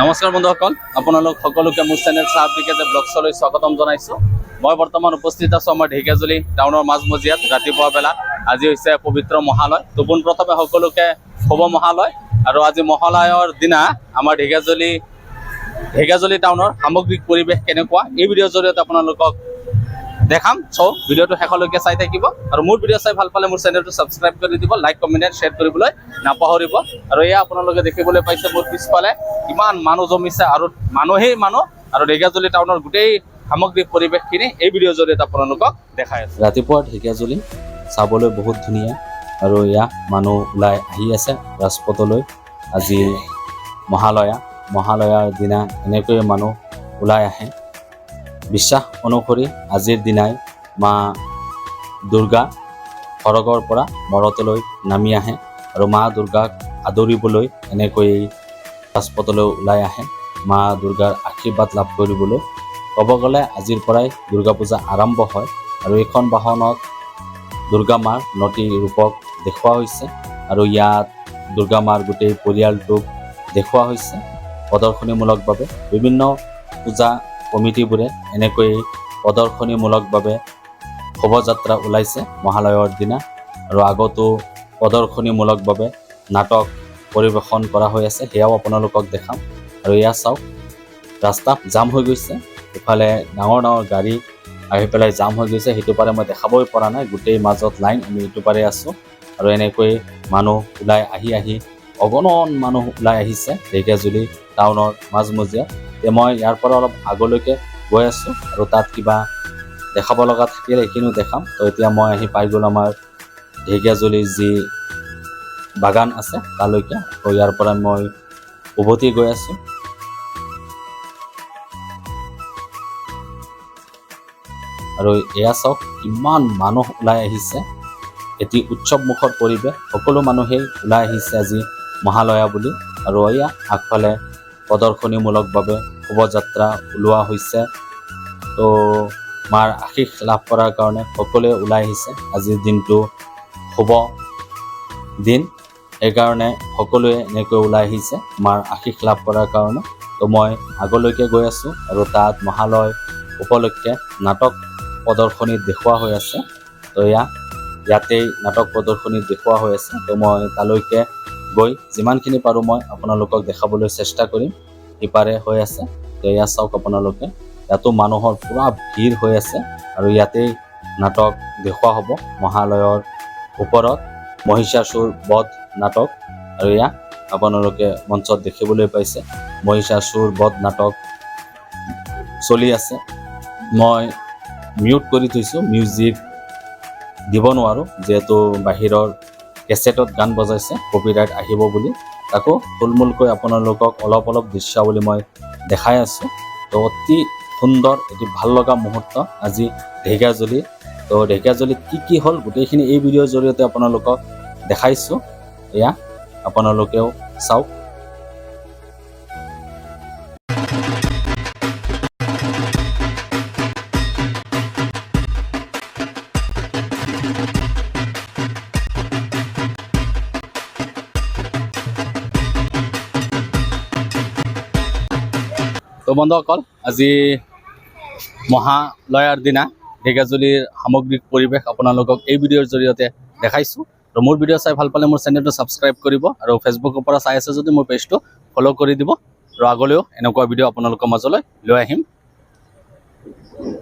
নমস্কাৰ বন্ধুসকল আপোনালোক সকলোকে মোৰ চেনেল চাহ বিকেজে ব্লগছলৈ স্বাগতম জনাইছোঁ। মই বৰ্তমান উপস্থিত আছোঁ আমাৰ ঢেকীয়াজুলি টাউনৰ মাজমজিয়াত ৰাতিপুৱা বেলা। আজি হৈছে পবিত্ৰ মহালয়। তো পোনপ্ৰথমে সকলোকে শুভ মহালয়। আৰু আজি মহালয়ৰ দিনা আমাৰ ঢেকীয়াজুলি ঢেকীয়াজুলি টাউনৰ সামগ্ৰিক পৰিৱেশ কেনেকুৱা? এই ভিডিঅ'ৰ জৰিয়তে আপোনালোকক দেখাম। চ' ভিডিঅ'টো শেষলৈকে চাই থাকিব। আৰু মোৰ ভিডিঅ' চাই ভালো পালে মোৰ চেনেলটো ছাবস্ক্ৰাইব কৰি দিব লাইক কমেণ্ট এণ্ড শ্বেয়াৰ কৰিবলৈ নাপাহৰিব। আৰু এয়া আপোনালোকে দেখিবলৈ পাইছে, মোৰ পিছফালে ইমান মানুহ জমিছে আৰু মানুহেই মানুহ। আৰু ঢেকীয়াজুলি টাউনৰ গোটেই সামগ্ৰিক পৰিৱেশখিনি এই ভিডিঅ'ৰ জৰিয়তে আপোনালোকক দেখাই আছোঁ। ৰাতিপুৱা ঢেকীয়াজুলি চাবলৈ বহুত ধুনীয়া। আৰু এয়া মানুহ ওলাই আহি আছে ৰাজপথলৈ। আজি মহালয়া। মহালয়াৰ দিনা এনেকৈয়ে মানুহ ওলাই আহে। বিশ্বাস অনুসৰি আজিৰ দিনাই মা দুৰ্গা সৰগৰ পৰা মৰতলৈ নামি আহে আৰু মা দুৰ্গাক আদৰিবলৈ এনেকৈ ৰাজপথলৈ ওলাই আহে। মা দুৰ্গাৰ আশীৰ্বাদ লাভ কৰিবলৈ ক'ব গ'লে আজিৰ পৰাই দুৰ্গা পূজা আৰম্ভ হয় আৰু এইখন বাহনত দুৰ্গা মাৰ নটি ৰূপক দেখুওৱা হৈছে আৰু ইয়াত দুৰ্গা মাৰ গোটেই পৰিয়ালটোক দেখুওৱা হৈছে। প্ৰদৰ্শনীমূলকভাৱে বিভিন্ন পূজা কমিটিবোৰে এনেকৈ প্ৰদৰ্শনীমূলকভাৱে শোভাযাত্ৰা ওলাইছে মহালয়ৰ দিনা আৰু আগতো প্ৰদৰ্শনীমূলকভাৱে নাটক পৰিৱেশন কৰা হৈ আছে, সেয়াও আপোনালোকক দেখাম। আৰু এয়া চাওক, ৰাস্তা জাম হৈ গৈছে। ইফালে ডাঙৰ ডাঙৰ গাড়ী আহি পেলাই জাম হৈ গৈছে, সেইটো পাৰে মই দেখাবই পৰা নাই, গোটেই মাজত লাইন, আমি ইটো পাৰে আছোঁ। আৰু এনেকৈ মানুহ ওলাই আহি আহি, অগণন মানুহ ওলাই আহিছে, ঢেকীয়াজুলি টাউনৰ মাজমজিয়াত। এতিয়া মই ইয়াৰ পৰা অলপ আগলৈকে গৈ আছোঁ আৰু তাত কিবা দেখাব লগা থাকিলে সেইখিনিও দেখাম। তো এতিয়া মই আহি পাই গ'লো আমাৰ ঢেকীয়াজুলিৰ যি বাগান আছে তালৈকে। তো ইয়াৰ পৰা মই উভতি গৈ আছোঁ। আৰু এয়া চাওক কিমান মানুহ ওলাই আহিছে। এটি উৎসৱমুখৰ পৰিৱেশ। সকলো মানুহেই ওলাই আহিছে আজি মহালয়া বুলি। আৰু এয়া আগফালে প্ৰদৰ্শনীমূলকভাৱে শোভাযাত্ৰা ওলোৱা হৈছে। তো মাৰ আশীষ লাভ কৰাৰ কাৰণে সকলোৱে ওলাই আহিছে। আজিৰ দিনটো শুভ দিন। সেইকাৰণে সকলোৱে এনেকৈ ওলাই আহিছে। মাৰ আশীষ লাভ কৰাৰ কাৰণে। তো মই আগলৈকে গৈ আছোঁ আৰু তাত মহালয় উপলক্ষে নাটক প্ৰদৰ্শনীত দেখুওৱা হৈ আছে। তো এয়া, ইয়াতেই নাটক প্ৰদৰ্শনীত দেখুওৱা হৈ আছে। তো মই তালৈকে গৈ যিমানখিনি পাৰোঁ মই আপোনালোকক দেখাবলৈ চেষ্টা কৰিম। সিপাৰে হৈ আছে। তো এয়া চাওক আপোনালোকে। ইয়াতো মানুহৰ পূৰা ভিৰ হৈ আছে আৰু ইয়াতেই নাটক দেখুওৱা হ'ব মহালয়ৰ ওপৰত। মহিষাসুৰ বধ নাটক আৰু এয়া আপোনালোকে মঞ্চত দেখিবলৈ পাইছে। মহিষাসুৰ বধ নাটক চলি আছে। মই মিউট কৰি থৈছোঁ মিউজিক দিব নোৱাৰোঁ, যিহেতু বাহিৰৰ কেছেটত গান বজাইছে কপিৰাইট আহিব বুলি। তাকো থুলমূলকৈ আপোনালোকক অলপ অলপ দৃশ্যাৱলী মই দেখাই আছোঁ। তো অতি সুন্দৰ এটি ভালো লগা মুহূৰ্ত। আজি ঢেকীয়াজুলি তো ঢেকীয়াজুলিত কি কি হ'ল গোটেইখিনি এই ভিডিঅ'ৰ জৰিয়তে আপোনালোকক দেখাইছোঁ। এয়া আপোনালোকেও চাওক। তো বন্ধুসকল, আজি মহালয়াৰ দিনা ঢেকীয়াজুলিৰ সামগ্ৰিক পৰিৱেশ আপোনালোকক এই ভিডিঅ'ৰ জৰিয়তে দেখাইছোঁ। আৰু মোৰ ভিডিঅ' চাই ভালো পালে মোৰ চেনেলটো ছাবস্ক্ৰাইব কৰিব আৰু ফেচবুকৰ পৰা চাই আছে যদি মোৰ পেজটো ফ'ল' কৰি দিব। আৰু আগলৈও এনেকুৱা ভিডিঅ' আপোনালোকৰ মাজলৈ লৈ আহিম।